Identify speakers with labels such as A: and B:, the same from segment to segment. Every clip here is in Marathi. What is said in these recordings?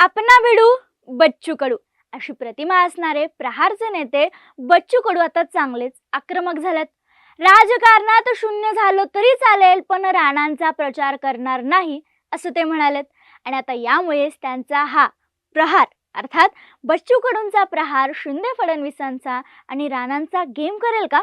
A: आपणा भिडू बच्चू कडू. अशी प्रतिमा असणारे प्रहारचे नेते बच्चू कडू आता चांगलेच आक्रमक झालेत राजकारणात शून्य झालो तरी चालेल पण राणांचा प्रचार करणार नाही असं ते म्हणालेत. आणि आता यामुळेच त्यांचा हा प्रहार अर्थात बच्चू कडूंचा प्रहार शिंदे फडणवीसांचा आणि राणांचा गेम करेल का?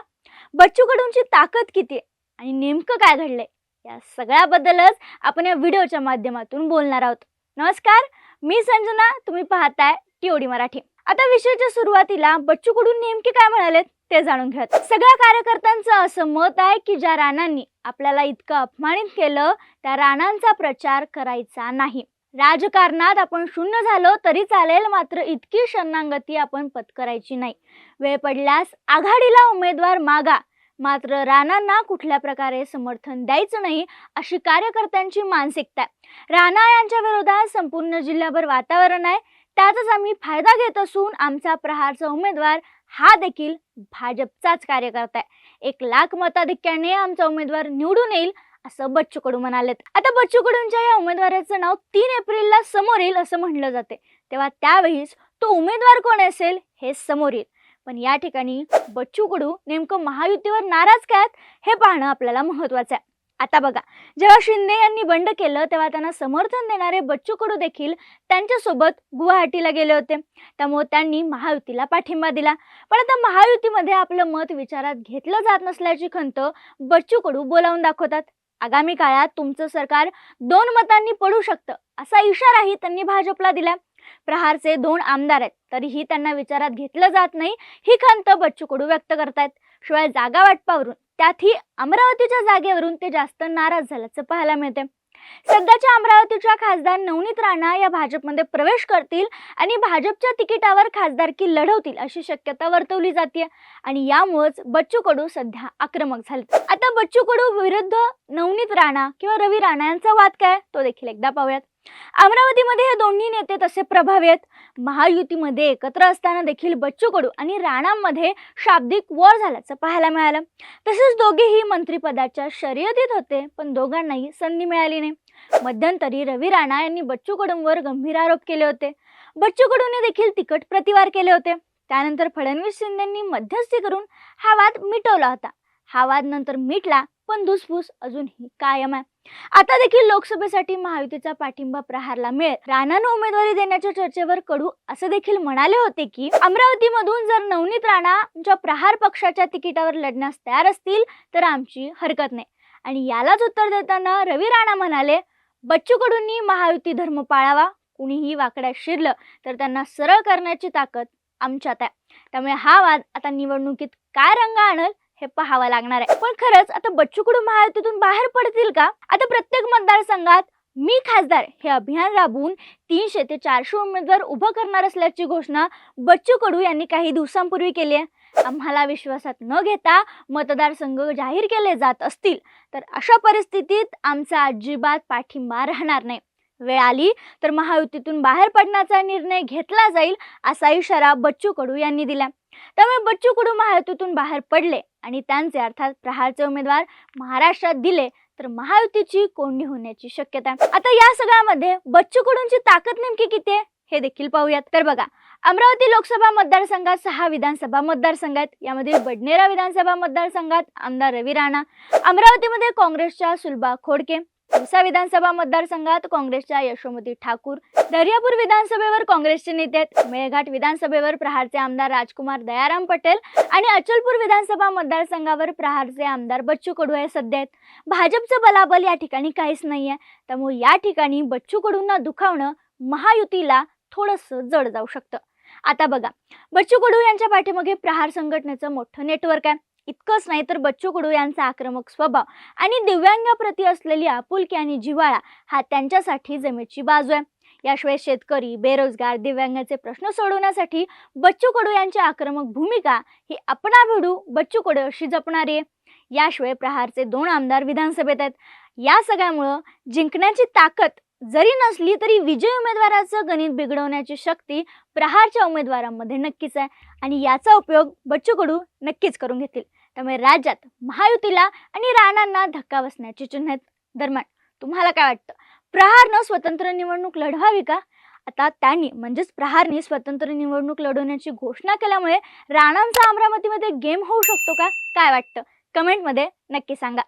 A: बच्चू कडूंची ताकद किती आहे? आणि नेमकं काय घडलंय? या सगळ्याबद्दलच आपण या व्हिडिओच्या माध्यमातून बोलणार आहोत. नमस्कार मी संजना तुम्ही पाहताय टीओडी मराठी. आता विषयाच्या सुरुवातीला बच्चू कडून नेमके काय म्हणालेत ते जाणून घेत सगळ्या कार्यकर्त्यांचं असं मत आहे की ज्या राणांनी आपल्याला इतकं अपमानित केलं त्या राणांचा प्रचार करायचा नाही. राजकारणात आपण शून्य झालो तरी चालेल मात्र इतकी शरणागती आपण पत्करायची नाही. वेळ पडल्यास आघाडीला उमेदवार मागा. मात्र राणांना कुठल्या प्रकारे समर्थन द्यायचं नाही अशी कार्यकर्त्यांची मानसिकता आहे. राणा यांच्या विरोधात संपूर्ण जिल्ह्याभर वातावरण आहे. त्याचाच आम्ही फायदा घेत असून आमचा प्रहारचा उमेदवार हा देखील भाजपचाच कार्यकर्ता आहे. एक लाख मताधिक्याने आमचा उमेदवार निवडून येईल असं बच्चू कडू म्हणालेत. आता बच्चू कडूंच्या या उमेदवाराचं नाव तीन एप्रिलला समोर येईल असं म्हटलं जाते. तेव्हा त्यावेळीच तो उमेदवार कोण असेल हे समोर येईल. पण या ठिकाणी बच्चू कडू नेमकं महायुतीवर नाराज काय आहेत हे पाहणं आपल्याला महत्वाचं आहे. आता बघा जेव्हा शिंदे यांनी बंड केलं तेव्हा त्यांना समर्थन देणारे बच्चू कडू देखील त्यांच्यासोबत गुवाहाटीला गेले होते. त्यामुळे त्यांनी महायुतीला पाठिंबा दिला. पण आता महायुतीमध्ये आपलं मत विचारात घेतलं जात नसल्याची खंत बच्चू कडू बोलावून दाखवतात. आगामी काळात तुमचं सरकार दोन मतांनी पडू शकतं असा इशाराही त्यांनी भाजपला दिला. प्रहारचे दोन आमदार आहेत. तरीही त्यांना विचारात घेतलं जात नाही. ही खंत बच्चू कडू व्यक्त करतायत. शिवाय जागा वाटपावरून त्यातही अमरावतीच्या जागेवरून ते जास्त नाराज झाल्याचं पाहायला मिळते सध्याच्या अमरावतीच्या खासदार नवनीत राणा या भाजपमध्ये प्रवेश करतील आणि भाजपच्या तिकिटावर खासदारकी लढवतील अशी शक्यता वर्तवली जाते आणि यामुळेच बच्चू कडू सध्या आक्रमक झाले आता बच्चू कडू विरुद्ध नवनीत राणा किंवा रवी राणा यांचा वाद काय? तो देखील एकदा पाहूयात. अमरावतीमध्ये हे दोन्ही नेते तसे प्रभावी आहेत. महायुतीमध्ये एकत्र असताना देखील बच्चू कडू आणि राणांमध्ये शाब्दिक वर झाल्याचं पाहायला मिळालं. तसेच दोघेही मंत्रिपदाच्या शर्यतीत होते पण दोघांनाही संधी मिळाली नाही. मध्यंतरी रवी राणा यांनी बच्चू कडूंवर गंभीर आरोप केले होते. बच्चू कडूने देखील तिकट प्रतिवार केले होते. त्यानंतर फडणवीस शिंदेंनी मध्यस्थी करून हा वाद मिटवला होता. हा वाद नंतर मिटला पण धुसफूस अजूनही कायम आहे. आता देखील लोकसभेसाठी महायुतीचा पाठिंबा प्रहारला मिळेल. राणांना उमेदवारी देण्याच्या चर्चेवर कडू असं देखील म्हणाले होते की अमरावतीमधून जर नवनीत राणा प्रहार पक्षाच्या तिकिटावर लढण्यास तयार असतील तर आमची हरकत नाही. आणि यालाच उत्तर देताना रवी राणा म्हणाले बच्चू कडूंनी महायुती धर्म पाळावा कुणीही वाकड्यात शिरलं तर त्यांना सरळ करण्याची ताकद आमच्यात आहे. त्यामुळे हा वाद आता निवडणुकीत काय रंग आणल? हे पाहावं लागणार आहे. पण खरंच आता बच्चू कडू महायुतीतून बाहेर पडतील का? आता प्रत्येक मतदारसंघात मी खासदार हे अभियान राबवून तीनशे ते चारशे उमेदवार उभं करणार असल्याची घोषणा बच्चू कडू यांनी काही दिवसांपूर्वी केली आहे. आम्हाला विश्वासात न घेता मतदारसंघ जाहीर केले जात असतील. तर अशा परिस्थितीत आमचा अजिबात पाठिंबा राहणार नाही. वेळ आली तर महायुतीतून बाहेर पडण्याचा निर्णय घेतला जाईल असा इशारा बच्चू कडू यांनी दिला. त्यामुळे बच्चू कडू महायुतीतून बाहेर पडले. आणि त्यांचे अर्थात प्रहारचे उमेदवार महाराष्ट्रात दिले तर महायुतीची कोंडी होण्याची शक्यता आहे. आता या सगळ्यामध्ये बच्चू कडूंची ताकद नेमकी किती आहे हे देखील पाहूयात. तर बघा अमरावती लोकसभा मतदारसंघात सहा विधानसभा मतदारसंघ आहेत. यामधील बडनेरा विधानसभा मतदारसंघात आमदार रवी राणा अमरावतीमध्ये काँग्रेसच्या सुलभा खोडके औसा विधानसभा मतदारसंघात काँग्रेसच्या यशोमती ठाकूर दर्यापूर विधानसभेवर काँग्रेसचे नेते आहेत मेळघाट विधानसभेवर प्रहारचे आमदार राजकुमार दयाराम पटेल आणि अचलपूर विधानसभा मतदारसंघावर प्रहारचे आमदार बच्चू कडू हे सध्या आहेत. भाजपचं बलाबल या ठिकाणी काहीच नाही आहे त्यामुळे या ठिकाणी बच्चू कडूंना दुखावणं महायुतीला थोडंसं जड जाऊ शकतं. आता बघा बच्चू कडू यांच्या पाठीमागे प्रहार संघटनेचं मोठं नेटवर्क आहे. इतकंच नाही तर बच्चू कडू यांचा आक्रमक स्वभाव आणि दिव्यांगाप्रती असलेली आपुलकी आणि जिव्हाळा हा त्यांच्यासाठी जमेची बाजू आहे. याशिवाय शेतकरी बेरोजगार दिव्यांगाचे प्रश्न सोडवण्यासाठी बच्चू कडू यांची आक्रमक भूमिका ही आपणा भिडू बच्चू कडू अशी जपणारी आहे. याशिवाय प्रहारचे दोन आमदार विधानसभेत आहेत. या सगळ्यामुळं जिंकण्याची ताकद जरी नसली तरी विजय उमेदवाराचं गणित बिघडवण्याची शक्ती प्रहारच्या उमेदवारांमध्ये नक्कीच आहे आणि याचा उपयोग बच्चू कडू नक्कीच करून घेतील. त्यामुळे राज्यात महायुतीला आणि राणांना धक्का बसण्याची चिन्ह आहेत दरम्यान. तुम्हाला काय वाटतं? प्रहारनं स्वतंत्र निवडणूक लढवावी का? आता त्यांनी म्हणजेच प्रहारने स्वतंत्र निवडणूक लढवण्याची घोषणा केल्यामुळे राणांचा अमरावतीमध्ये गेम होऊ शकतो का? काय वाटतं? कमेंटमध्ये नक्की सांगा.